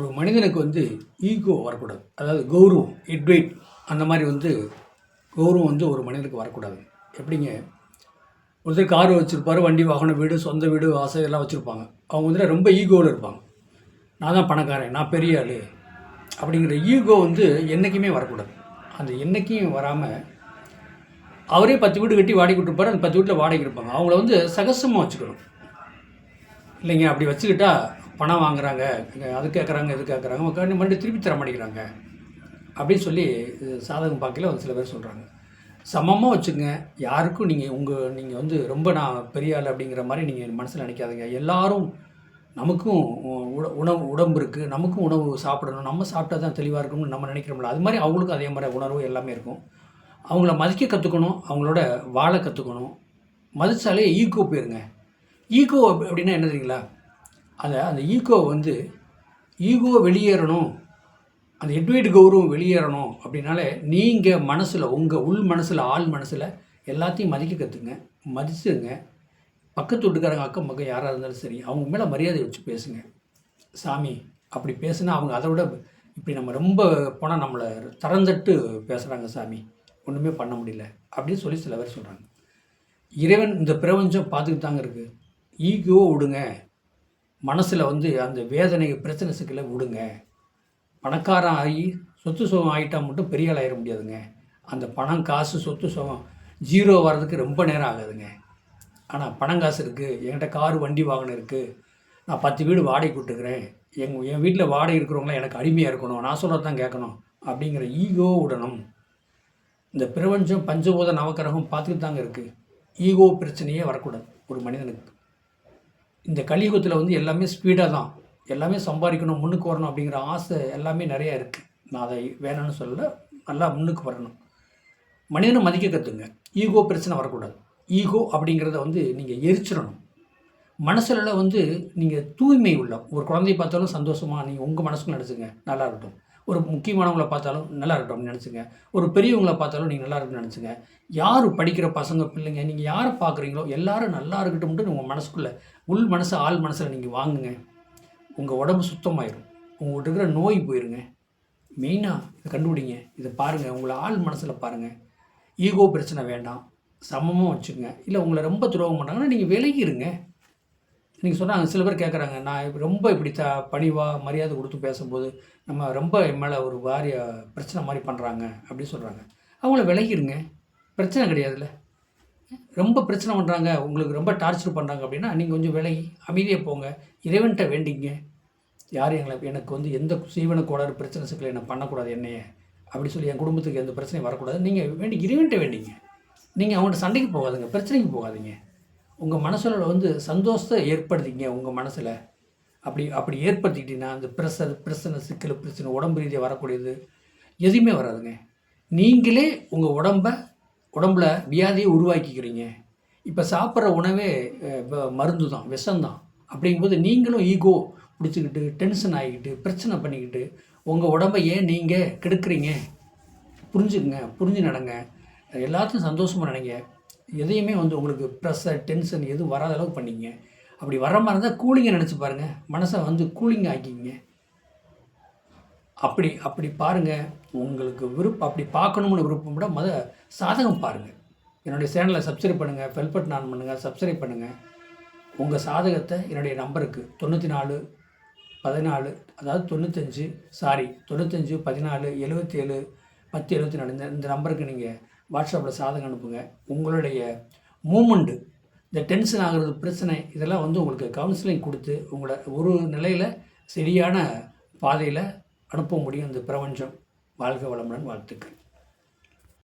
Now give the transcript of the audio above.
ஒரு மனிதனுக்கு வந்து ஈகோ வரக்கூடாது. அதாவது கௌரவம் இட்வைட் அந்த மாதிரி வந்து கௌரவம் வந்து ஒரு மனிதனுக்கு வரக்கூடாது. எப்படிங்க? ஒருத்தர் கார் வச்சுருப்பாரு வண்டி வாகனம் வீடு சொந்த வீடு ஆசை எல்லாம் வச்சுருப்பாங்க. அவங்க வந்து ரொம்ப ஈகோவில் இருப்பாங்க. நான் தான் பணக்காரன் நான் பெரிய ஆள் அப்படிங்கிற ஈகோ வந்து என்றைக்குமே வரக்கூடாது. அந்த என்றைக்கும் வராமல் அவரே பத்து வீடு கட்டி வாடகை விட்டுருப்பாரு அந்த பத்து வீட்டில் வாடகை இருப்பாங்க அவங்கள வந்து சகசமாக வச்சுக்கணும். இல்லைங்க அப்படி வச்சுக்கிட்டா பணம் வாங்குறாங்க அது கேட்குறாங்க இது கேட்குறாங்க மறுபடியும் திருப்பி தர மாட்டேங்கிறாங்க. அப்படின்னு சொல்லி சாதகம் பார்க்கல ஒரு சில பேர் சொல்கிறாங்க சமமாக வச்சுங்க யாருக்கும் நீங்கள் உங்கள் நீங்கள் வந்து ரொம்ப நான் பெரிய ஆள் அப்படிங்கிற மாதிரி நீங்கள் மனசில் நினைக்காதீங்க. எல்லாரும் நமக்கும் உணவு உடம்பு இருக்குது நமக்கும் உணவு சாப்பிடணும். நம்ம சாப்பிட்டா தான் தெளிவாக இருக்கணும்னு நம்ம நினைக்கிறோம்ல. அது மாதிரி அவங்களுக்கும் அதே மாதிரி உணர்வு எல்லாமே இருக்கும். அவங்கள மதிக்க கற்றுக்கணும் அவங்களோட வாழ கற்றுக்கணும் மதித்தாலே ஈகோ போயிருங்க. ஈகோ அப்படின்னா என்ன தெரியுங்களா? அதை அந்த ஈகோ வந்து ஈகோ வெளியேறணும் அந்த எட்வைட் கௌரவம் வெளியேறணும் அப்படின்னாலே நீங்கள் மனசில் உங்கள் உள் மனசில் ஆள் மனசில் எல்லாத்தையும் மதிக்க கற்றுங்க மதிச்சுங்க. பக்கத்து வீட்டுக்காரங்க அக்கம் பக்கம் யாராக இருந்தாலும் சரி அவங்க மேலே மரியாதை வச்சு பேசுங்க. சாமி அப்படி பேசுனா அவங்க அதை விட இப்படி நம்ம ரொம்ப போனால் நம்மளை திறந்துட்டு பேசுகிறாங்க சாமி. ஒன்றுமே பண்ண முடியல. அப்படின்னு சொல்லி சில பேர் சொல்கிறாங்க இறைவன் இந்த பிரபஞ்சம் பார்த்துக்கிட்டு தாங்க இருக்குது ஈகோ விடுங்க. மனசில் வந்து அந்த வேதனை பிரச்சனை சிக்கலை விடுங்க. பணக்காரன் ஆகி சொத்து சுகம் ஆகிட்டா மட்டும் பெரிய ஆள் ஆயிட முடியாதுங்க. அந்த பணம் காசு சொத்து சுகம் ஜீரோ வர்றதுக்கு ரொம்ப நேரம் ஆகாதுங்க. ஆனால் பணம் காசு இருக்குது என்கிட்ட கார் வண்டி வாகனம் இருக்குது நான் பத்து வீடு வாடகை விட்டுக்கிறேன் எங் என் வீட்டில் வாடகை இருக்கிறவங்களாம் எனக்கு அடிமையாக இருக்கணும். நான் சொல்கிறது தான் கேட்கணும். அப்படிங்கிற ஈகோ உடனும். இந்த பிரபஞ்சம் பஞ்சபூத நவக்கிரகம் பார்த்துக்கிட்டு தாங்க இருக்குது ஈகோ பிரச்சனையே வரக்கூடாது. ஒரு மனிதனுக்கு. இந்த கலியுகத்தில் வந்து எல்லாமே ஸ்பீடாக தான். எல்லாமே சம்பாதிக்கணும் முன்னுக்கு வரணும் அப்படிங்கிற ஆசை எல்லாமே நிறையா இருக்குது நான் அதை வேணும்னு சொல்ல நல்லா முன்னுக்கு வரணும். மனிதனை மதிக்க கற்றுங்க ஈகோ பிரச்சனை வரக்கூடாது. ஈகோ அப்படிங்கிறத வந்து நீங்கள் எரிச்சிடணும். மனசுலலாம் வந்து நீங்கள் தூய்மை உள்ள ஒரு குழந்தைய பார்த்தாலும் சந்தோஷமாக நீங்கள் உங்கள் மனசுக்குள்ள நினச்சிங்க நல்லா இருக்கட்டும். ஒரு முக்கியமானவங்களை பார்த்தாலும் நல்லா இருக்கட்டும் அப்படின்னு நினச்சிங்க. ஒரு பெரியவங்களை பார்த்தாலும் நீங்கள் நல்லா இருக்குன்னு நினச்சிங்க. யார் படிக்கிற பசங்க பிள்ளைங்க நீங்கள் யாரை பார்க்குறீங்களோ எல்லாரும் நல்லா இருக்கட்டும்ட்டு உங்கள் மனசுக்குள்ளே உள் மனசு ஆள் மனசில் நீங்கள் வாங்குங்க. உங்கள் உடம்பு சுத்தமாயிடும் உங்கள்கிட்ட இருக்கிற நோய் போயிருங்க. மெயினாக இதை கண்டுபிடிங்க. இதை பாருங்கள் உங்களை ஆள் மனசில் பாருங்கள் ஈகோ பிரச்சனை வேண்டாம். சமமாக வச்சுக்கோங்க. இல்லை உங்களை ரொம்ப துரோகம் பண்ணாங்கன்னா நீங்கள் விலகிருங்க. நீங்கள் சொன்னாங்க சில பேர் கேட்குறாங்க நான் ரொம்ப இப்படி த பணிவாக மரியாதை கொடுத்து பேசும்போது நம்ம ரொம்ப என் மேலே ஒரு வாரிய பிரச்சனை மாதிரி பண்ணுறாங்க அப்படின்னு சொல்கிறாங்க அவங்கள விலகிடுங்க பிரச்சனை கிடையாதுல்ல. ரொம்ப பிரச்சனை பண்ணுறாங்க உங்களுக்கு ரொம்ப டார்ச்சர் பண்ணுறாங்க அப்படின்னா நீங்கள் கொஞ்சம் விலகி அமைதியாக போங்க. இறைவன்கிட்ட வேண்டிங்க. யார் எங்களை எனக்கு வந்து எந்த சீவன கோளாறு பிரச்சனை சிக்கலை என்ன பண்ணக்கூடாது என்னைய அப்படி சொல்லி என் குடும்பத்துக்கு எந்த பிரச்சனையும் வரக்கூடாது. நீங்கள் வேண்டி இறைவன்கிட்ட வேண்டிங்க. நீங்கள் அவங்கள்ட்ட சண்டைக்கு போகாதுங்க பிரச்சனைக்கு போகாதீங்க. உங்கள் மனசில் வந்து சந்தோஷத்தை ஏற்படுத்திங்க உங்கள் மனசில். அப்படி அப்படி ஏற்படுத்திக்கிட்டீங்கன்னா அந்த பிரஷர் பிரச்சனை சிக்கல் பிரச்சனை உடம்பு ரீதியாக வரக்கூடியது எதுவுமே வராதுங்க. நீங்களே உங்கள் உடம்ப உடம்புல வியாதியை உருவாக்கிக்கிறீங்க. இப்போ சாப்பிட்ற உணவே வ- மருந்து தான் விஷம்தான். அப்படிங்கும்போது நீங்களும் ஈகோ பிடிச்சிக்கிட்டு டென்ஷன் ஆகிக்கிட்டு பிரச்சனை பண்ணிக்கிட்டு உங்கள் உடம்பை ஏன் நீங்கள் கெடுக்குறீங்க? புரிஞ்சுக்குங்க புரிஞ்சு நடங்க. எல்லாத்தையும் சந்தோஷமாக நினைங்க எதையுமே வந்து உங்களுக்கு ப்ரெஷர் டென்ஷன் எதுவும் வராத அளவுக்கு பண்ணிங்க. அப்படி வர மாதிரி இருந்தால் கூலிங்கை நினச்சி பாருங்கள் மனசை வந்து கூலிங் ஆக்கிங்க அப்படி அப்படி பாருங்கள் உங்களுக்கு விருப்பம் அப்படி பார்க்கணும்னு விருப்பம் விட மொதல் சாதகம் பாருங்கள் என்னுடைய சேனலை சப்ஸ்கிரைப் பண்ணுங்கள் பெல் பட்டன் ஆன் பண்ணுங்கள் சப்ஸ்கிரைப் பண்ணுங்கள் உங்கள் சாதகத்தை என்னுடைய நம்பருக்கு தொண்ணூற்றி நாலு பதினாலு அதாவது தொண்ணூத்தஞ்சு சாரி தொண்ணூத்தஞ்சு பதினாலு எழுபத்தி ஏழு பத்து எழுபத்தி நாலு இந்த இந்த நம்பருக்கு நீங்கள் வாட்ஸ்அப்பில் சாதகம் அனுப்புங்க. உங்களுடைய மூமெண்ட்டு இந்த டென்ஷன் ஆகிறது பிரச்சனை இதெல்லாம் வந்து உங்களுக்கு கவுன்சிலிங் கொடுத்து உங்களை ஒரு நிலையில் சரியான பாதையில் அனுப்ப முடியும். இந்த பிரபஞ்சம். வாழ்க வளமுடன் வாழ்த்துக்கள்.